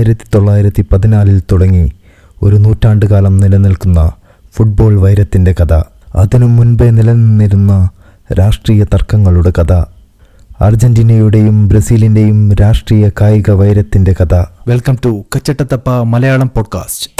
ആയിരത്തി തൊള്ളായിരത്തി പതിനാലിൽ തുടങ്ങി ഒരു നൂറ്റാണ്ടുകാലം നിലനിൽക്കുന്ന ഫുട്ബോൾ വൈരത്തിന്റെ കഥ. അതിനു മുൻപേ നിലനിന്നിരുന്ന രാഷ്ട്രീയ തർക്കങ്ങളുടെ കഥ. അർജന്റീനയുടെയും ബ്രസീലിന്റെയും രാഷ്ട്രീയ കായിക വൈരത്തിന്റെ കഥ. വെൽക്കം ടു കച്ചട്ടത്തപ്പ മലയാളം പോഡ്കാസ്റ്റ്.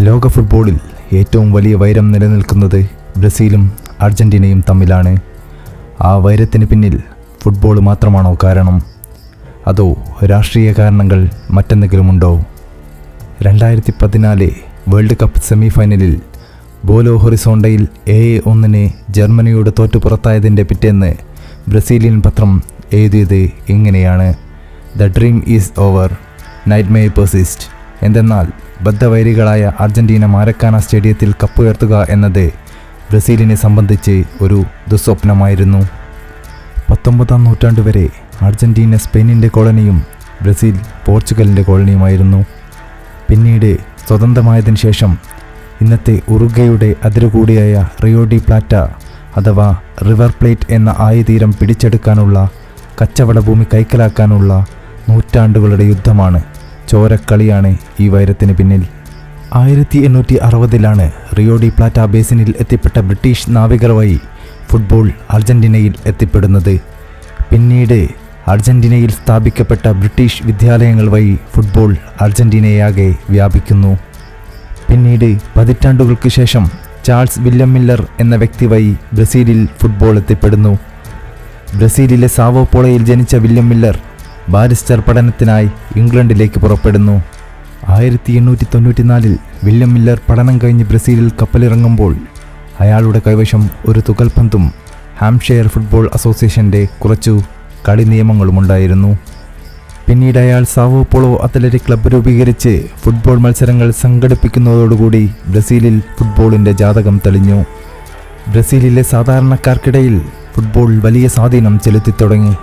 ലോക ഫുട്ബോളിൽ ഏറ്റവും വലിയ വൈരം നിലനിൽക്കുന്നത് ബ്രസീലും അർജന്റീനയും തമ്മിലാണ്. ആ വൈരത്തിന് പിന്നിൽ ഫുട്ബോൾ മാത്രമാണോ കാരണം? അതോ രാഷ്ട്രീയ കാരണങ്ങൾ മറ്റെന്തെങ്കിലുമുണ്ടോ? രണ്ടായിരത്തി പതിനാല് വേൾഡ് കപ്പ് സെമി ഫൈനലിൽ ബോലോ ഹൊറിസോണ്ടയിൽ എ ഒന്നിന് ജർമ്മനിയോട് തോറ്റു പുറത്തായതിന്റെ പിറ്റേന്ന് ബ്രസീലിയൻ പത്രം എഴുതിയത് ഇങ്ങനെയാണ്. The dream is over night may persist. എന്തെന്നാൽ ബദ്ധവൈരികളായ അർജന്റീന മാരക്കാന സ്റ്റേഡിയത്തിൽ കപ്പുയർത്തുക എന്നത് ബ്രസീലിനെ സംബന്ധിച്ച് ഒരു ദുസ്വപ്നമായിരുന്നു. പത്തൊമ്പതാം നൂറ്റാണ്ട് വരെ അർജന്റീന സ്പെയിനിന്റെ കോളനിയും ബ്രസീൽ പോർച്ചുഗലിന്റെ കോളനിയുമായിരുന്നു. പിന്നീട് സ്വതന്ത്രമായതിനു ശേഷം ഇന്നത്തെ ഉറുഗയുടെ അതിരുകൂടിയായ റിയോ ഡി പ്ലാറ്റ അഥവാ റിവർ പ്ലേറ്റ് എന്ന ആയുധീരം പിടിച്ചെടുക്കാനുള്ള കച്ചവട ഭൂമി കൈക്കലാക്കാനുള്ള നൂറ്റാണ്ടുകളുടെ യുദ്ധമാണ് ചോരക്കളിയാണ് ഈ വൈരത്തിന് പിന്നിൽ. ആയിരത്തി എണ്ണൂറ്റി അറുപതിലാണ് റിയോ ഡി പ്ലാറ്റ ബേസിനിൽ എത്തിപ്പെട്ട ബ്രിട്ടീഷ് നാവികർ വഴി ഫുട്ബോൾ അർജന്റീനയിൽ എത്തിപ്പെടുന്നത്. പിന്നീട് അർജന്റീനയിൽ സ്ഥാപിക്കപ്പെട്ട ബ്രിട്ടീഷ് വിദ്യാലയങ്ങൾ വഴി ഫുട്ബോൾ അർജന്റീനയാകെ വ്യാപിക്കുന്നു. പിന്നീട് പതിറ്റാണ്ടുകൾക്ക് ശേഷം ചാൾസ് വില്യം മില്ലർ എന്ന വ്യക്തി വഴി ബ്രസീലിൽ ഫുട്ബോൾ എത്തിപ്പെടുന്നു. ബ്രസീലിലെ സാവോപോളയിൽ ജനിച്ച വില്യം മില്ലർ ബാരിസ്റ്റർ പഠനത്തിനായി ഇംഗ്ലണ്ടിലേക്ക് പുറപ്പെടുന്നു. ആയിരത്തി എണ്ണൂറ്റി തൊണ്ണൂറ്റിനാലിൽ വില്യം മില്ലർ പഠനം കഴിഞ്ഞ് ബ്രസീലിൽ കപ്പലിറങ്ങുമ്പോൾ അയാളുടെ കൈവശം ഒരു തുകൽപന്തും ഹാംഷെയർ ഫുട്ബോൾ അസോസിയേഷന്റെ കുറച്ചു കളി നിയമങ്ങളുമുണ്ടായിരുന്നു പിന്നീട് അയാൾ സാവോ പോളോ അത്ലറ്റിക് ക്ലബ്ബ് രൂപീകരിച്ച് ഫുട്ബോൾ മത്സരങ്ങൾ സംഘടിപ്പിക്കുന്നതോടുകൂടി ബ്രസീലിൽ ഫുട്ബോളിന്റെ ജാതകം തെളിഞ്ഞു. ബ്രസീലിലെ സാധാരണക്കാർക്കിടയിൽ ഫുട്ബോൾ വലിയ സ്വാധീനം ചെലുത്തി തുടങ്ങി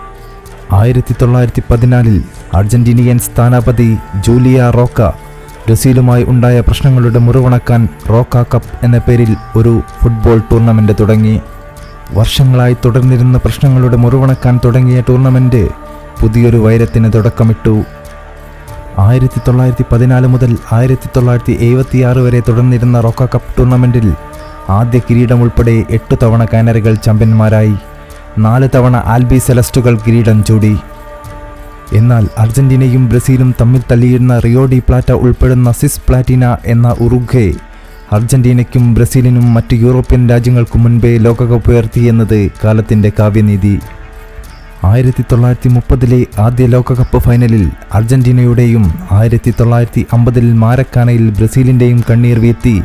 ആയിരത്തി തൊള്ളായിരത്തി പതിനാലിൽ അർജന്റീനിയൻ സ്ഥാനാപതി ജൂലിയ റോക്ക ബ്രസീലുമായി ഉണ്ടായ പ്രശ്നങ്ങളുടെ മുറിവണക്കാൻ റോക്ക കപ്പ് എന്ന പേരിൽ ഒരു ഫുട്ബോൾ ടൂർണമെന്റ് തുടങ്ങി. വർഷങ്ങളായി തുടർന്നിരുന്ന പ്രശ്നങ്ങളുടെ മുറിവണക്കാൻ തുടങ്ങിയ ടൂർണമെന്റ് പുതിയൊരു വൈരത്തിന് തുടക്കമിട്ടു. ആയിരത്തി തൊള്ളായിരത്തി പതിനാല് മുതൽ ആയിരത്തി തൊള്ളായിരത്തി എഴുപത്തിയാറ് വരെ തുടർന്നിരുന്ന റോക്ക കപ്പ് ടൂർണമെന്റിൽ ആദ്യ കിരീടം ഉൾപ്പെടെ എട്ടു തവണ കാനറികൾ ചാമ്പ്യന്മാരായി. നാല് തവണ ആൽബി സെലസ്റ്റുകൾ കിരീടം ചൂടി. എന്നാൽ അർജന്റീനയും ബ്രസീലും തമ്മിൽ തല്ലിയിരുന്ന റിയോ ഡി പ്ലാറ്റ ഉൾപ്പെടുന്ന സിസ് പ്ലാറ്റിന എന്ന ഉറുഗ്വേ അർജന്റീനയ്ക്കും ബ്രസീലിനും മറ്റ് യൂറോപ്യൻ രാജ്യങ്ങൾക്കും മുൻപേ ലോകകപ്പ് ഉയർത്തി എന്നത് കാലത്തിന്റെ കാവ്യനീതി. ആയിരത്തി തൊള്ളായിരത്തി മുപ്പതിലെ ആദ്യ ലോകകപ്പ് ഫൈനലിൽ അർജന്റീനയുടെയും ആയിരത്തി തൊള്ളായിരത്തി അമ്പതിൽ മാരക്കാനയിൽ ബ്രസീലിന്റെയും കണ്ണീർ വീഴ്ത്തി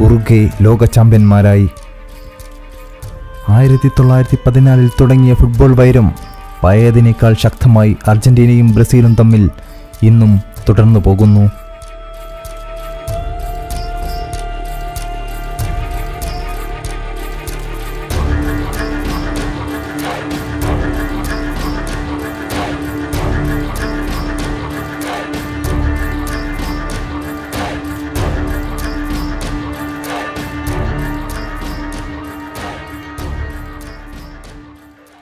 ഉറുഗ്വേ ലോക ചാമ്പ്യന്മാരായി. ആയിരത്തി തൊള്ളായിരത്തി പതിനാലിൽ തുടങ്ങിയ ഫുട്ബോൾ വൈരം പഴയതിനേക്കാൾ ശക്തമായി അർജന്റീനയും ബ്രസീലും തമ്മിൽ ഇന്നും തുടർന്നു പോകുന്നു